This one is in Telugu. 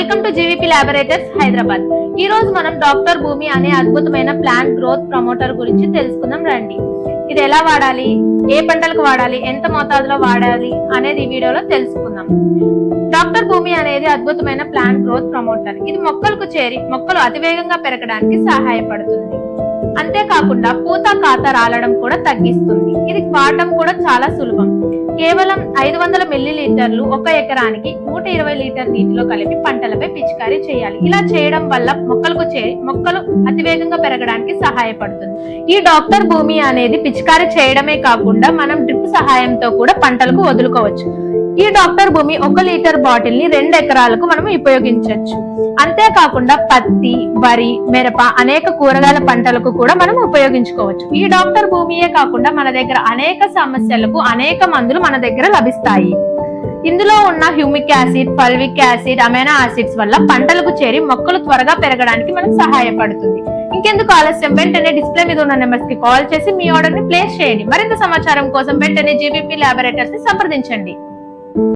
Welcome to GVP laboratories Hyderabad. ఈ రోజు మనం డాక్టర్ భూమి అనే అద్భుతమైన ప్లాంట్ గ్రోత్ ప్రమోటర్ గురించి తెలుసుకుందాం రండి. ఇది ఎలా వాడాలి? ఏ పంటలకు వాడాలి? ఎంత మోతాదులో వాడాలి? అనేది ఈ వీడియోలో తెలుసుకుందాం. డాక్టర్ భూమి అనేది అద్భుతమైన ప్లాంట్ గ్రోత్ ప్రమోటర్. ఇది మొక్కలకు చేరి మొక్కలు అతివేగంగా పెరగడానికి సహాయపడుతుంది. అంతేకాకుండా పూత కాత రాలడం కూడా తగ్గిస్తుంది. ఇది వాడడం కూడా చాలా సులభం. కేవలం ఐదు వందల మిల్లీ లీటర్లు ఒక ఎకరానికి నూట ఇరవై లీటర్ నీటిలో కలిపి పంటలపై పిచికారీ చేయాలి. ఇలా చేయడం వల్ల మొక్కలకు చేరి మొక్కలు అతివేగంగా పెరగడానికి సహాయపడుతుంది. ఈ డాక్టర్ భూమి అనేది పిచికారీ చేయడమే కాకుండా మనం డ్రిప్ సహాయంతో కూడా పంటలకు వదులుకోవచ్చు. ఈ డాక్టర్ భూమి ఒక లీటర్ బాటిల్ని రెండు ఎకరాలకు మనం ఉపయోగించవచ్చు అంతేకాకుండా పత్తి వరి మిరప అనేక కూరగాయల పంటలకు కూడా మనం ఉపయోగించుకోవచ్చు. ఈ డాక్టర్ భూమియే కాకుండా మన దగ్గర అనేక సమస్యలకు అనేక మందులు మన దగ్గర లభిస్తాయి. ఇందులో ఉన్న humic acid fulvic acid amino acids వల్ల పంటలకు చేరి మొక్కలు త్వరగా పెరగడానికి మనకు సహాయపడుతుంది. ఇంకెందుకు ఆలస్యం? వెంటనే డిస్ప్లే మీద ఉన్న నెంబర్స్కి కాల్ చేసి మీ ఆర్డర్ని ప్లేస్ చేయండి. మరింత సమాచారం కోసం వెంటనే జీబీపీ ల్యాబొరేటర్స్ని సంప్రదించండి.